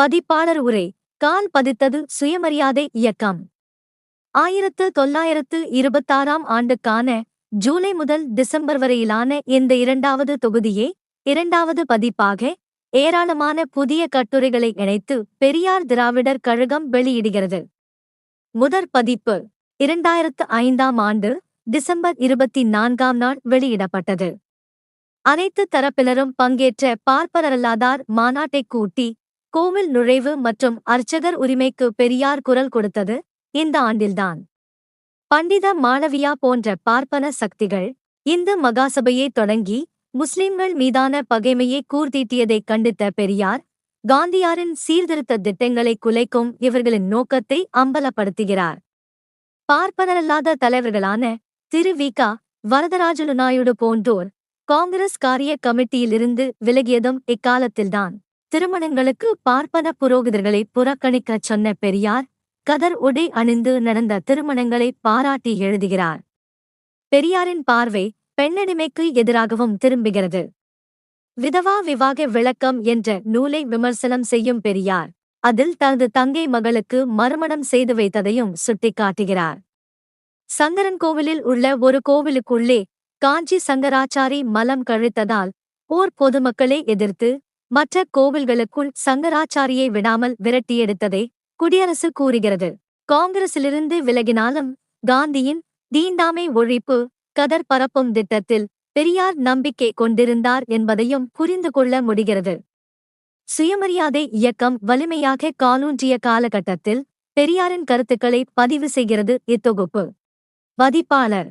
பதிப்பாளர் உரை கால் பதித்தது சுயமரியாதை இயக்கம். ஆயிரத்து தொள்ளாயிரத்து இருபத்தாறாம் ஆண்டுக்கான ஜூலை முதல் டிசம்பர் வரையிலான இந்த இரண்டாவது தொகுதியே இரண்டாவது பதிப்பாக ஏராளமான புதிய கட்டுரைகளை இணைத்து பெரியார் திராவிடர் கழகம் வெளியிடுகிறது. முதற் பதிப்பு இரண்டாயிரத்து ஐந்தாம் ஆண்டு டிசம்பர் இருபத்தி நான்காம் நாள் வெளியிடப்பட்டது. அனைத்து தரப்பினரும் பங்கேற்ற பார்ப்பனரல்லாதார் மாநாட்டை கூட்டி கோவில் நுழைவு மற்றும் அர்ச்சகர் உரிமைக்கு பெரியார் குரல் கொடுத்தது இந்த ஆண்டில்தான். பண்டித மாளவியா போன்ற பார்ப்பன சக்திகள் இந்து மகாசபையை தொடங்கி முஸ்லிம்கள் மீதான பகைமையை கூர்தீட்டியதைக் கண்டித்த பெரியார் காந்தியாரின் சீர்திருத்த திட்டங்களை குலைக்கும் இவர்களின் நோக்கத்தை அம்பலப்படுத்துகிறார். பார்ப்பனரல்லாத தலைவர்களான திரு விகா வரதராஜலு நாயுடு போன்றோர் காங்கிரஸ் காரிய கமிட்டியிலிருந்து விலகியதும் இக்காலத்தில்தான். திருமணங்களுக்கு பார்ப்பன புரோகிதர்களை புறக்கணிக்கச் சொன்ன பெரியார் கதர் உடை அணிந்து நடந்த திருமணங்களை பாராட்டி எழுதுகிறார். பெரியாரின் பார்வை பெண்ணடிமைக்கு எதிராகவும் திரும்புகிறது. விதவா விவாக விளக்கம் என்ற நூலை விமர்சனம் செய்யும் பெரியார் அதில் தனது தங்கை மகளுக்கு மறுமணம் செய்து வைத்ததையும் சுட்டிக்காட்டுகிறார். சங்கரன் கோவிலில் உள்ள ஒரு கோவிலுக்குள்ளே காஞ்சி சங்கராச்சாரி மலம் கழித்ததால் ஓர் பொதுமக்களை எதிர்த்து மற்ற கோவில்களுக்குள் சங்கராச்சாரியை விடாமல் விரட்டியெடுத்ததை குடியரசு கூறுகிறது. காங்கிரசிலிருந்து விலகினாலும் காந்தியின் தீண்டாமை ஒழிப்பு கதர் பரப்பும் திட்டத்தில் பெரியார் நம்பிக்கை கொண்டிருந்தார் என்பதையும் புரிந்து கொள்ள முடிகிறது. சுயமரியாதை இயக்கம் வலிமையாக காலூன்றிய காலகட்டத்தில் பெரியாரின் கருத்துக்களை பதிவு செய்கிறது இத்தொகுப்பு. பதிப்பாளர்